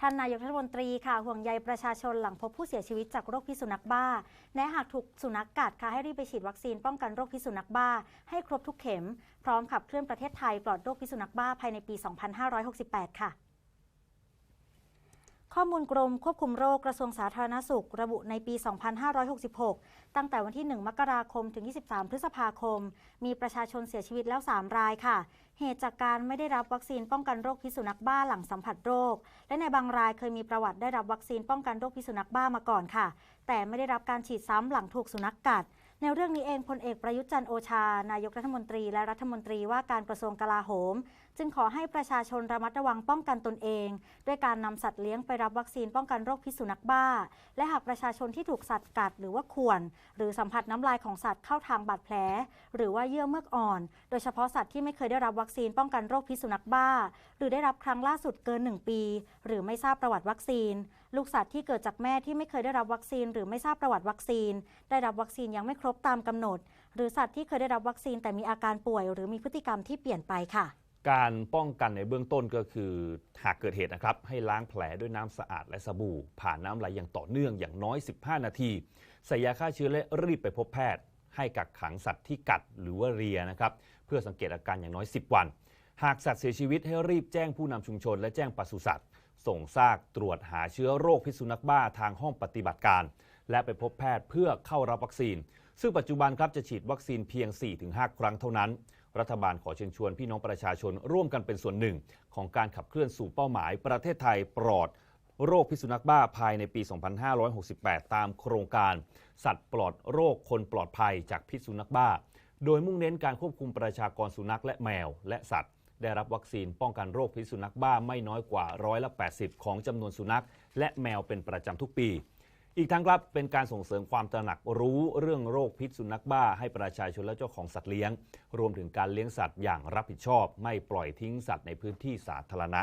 ท่านนายกรัฐมนตรีค่ะห่วงใยประชาชนหลังพบผู้เสียชีวิตจากโรคพิษสุนัขบ้าแนะหากถูกสุนัขกัดค่ะให้รีบไปฉีดวัคซีนป้องกันโรคพิษสุนัขบ้า ให้ครบทุกเข็ม พร้อมขับเคลื่อนประเทศไทยปลอดโรคพิษสุนัขบ้าภายในปี 2568 ค่ะ ข้อมูลกรมควบคุมโรคกระทรวงสาธารณสุข ระบุในปี 2566 ตั้งแต่วันที่ 1 มกราคมถึง 23 พฤษภาคม มีประชาชนเสียชีวิตแล้ว 3 รายค่ะ เหตุจากการไม่ได้รับวัคซีนป้องกันโรคพิษสุนัขบ้าหลังสัมผัสโรค และในบางรายเคยมีประวัติได้รับวัคซีนป้องกันโรคพิษสุนัขบ้ามาก่อนค่ะ แต่ไม่ได้รับการฉีดซ้ำหลังถูกสุนัขกัดในเรื่องนี้เองพลเอกประยุทธ์จันโอชา นายกรัฐมนตรีและรัฐมนตรีว่าการกระทรวงกลาโหม จึงขอให้ประชาชนระมัดระวังป้องกันตนเอง ด้วยการนำสัตว์เลี้ยงไปรับวัคซีนป้องกันโรคพิษสุนัขบ้า และหากประชาชนที่ถูกสัตว์กัดหรือว่าข่วน หรือสัมผัสน้ำลายของสัตว์เข้าทางบาดแผล หรือว่าเยื่อเมือกอ่อน โดยเฉพาะสัตว์ที่ไม่เคยได้รับวัคซีนป้องกันโรคพิษสุนัขบ้า หรือได้รับครั้งล่าสุดเกิน 1 ปี หรือไม่ทราบประวัติวัคซีน ลูกสัตว์ที่เกิดจากแม่ที่ไม่เคยได้รับวัคซีน หรือไม่ทราบประวัติวัคซีน ได้รับวัคซีนยังไม่ครบตามกำหนด หรือสัตว์ที่เคยได้รับวัคซีนแต่มีอาการป่วย หรือมีพฤติกรรมที่เปลี่ยนไปค่ะ การป้องกันในเบื้องต้นก็คือหากเกิดเหตุนะครับ ให้ล้างแผลด้วยน้ำสะอาดและสบู่ ผ่านน้ำไหลอย่างต่อเนื่องอย่างน้อย 15 นาทีใส่ยาฆ่าเชื้อและรีบไปพบแพทย์ ให้กักขังสัตว์ที่กัดหรือว่าเรียนะครับ เพื่อสังเกตอาการอย่างน้อย 10 วัน หากสัตว์เสียชีวิตให้รีบแจ้งผู้นำชุมชน และแจ้งปศุสัตว์ ส่งซากตรวจหาเชื้อโรคพิษสุนัขบ้าทางห้องปฏิบัติการ และไปพบแพทย์เพื่อเข้ารับวัคซีน ซึ่งปัจจุบันครับจะฉีดวัคซีนเพียง 4-5 ครั้งเท่านั้น รัฐบาลขอเชิญชวนพี่น้องประชาชนร่วมกันเป็นส่วนหนึ่ง ของการขับเคลื่อนสู่เป้าหมาย ประเทศไทยปลอดโรคพิษสุนัขบ้าภายในปี 2568 ตามโครงการ สัตว์ปลอดโรคคนปลอดภัยจากพิษสุนัขบ้า โดยมุ่งเน้นการควบคุมประชากรสุนัขและแมว และสัตว์ ได้รับวัคซีนป้องกันโรคพิษสุนัขบ้าไม่น้อยกว่าร้อยละ 80 ของจำนวนสุนัข และแมวเป็นประจำทุกปี อีกทั้งครับเป็นการส่งเสริมความตระหนักรู้เรื่องโรคพิษสุนัขบ้า ให้ประชาชนและเจ้าของสัตว์เลี้ยง รวมถึงการเลี้ยงสัตว์อย่างรับผิดชอบ ไม่ปล่อยทิ้งสัตว์ในพื้นที่สาธารณะ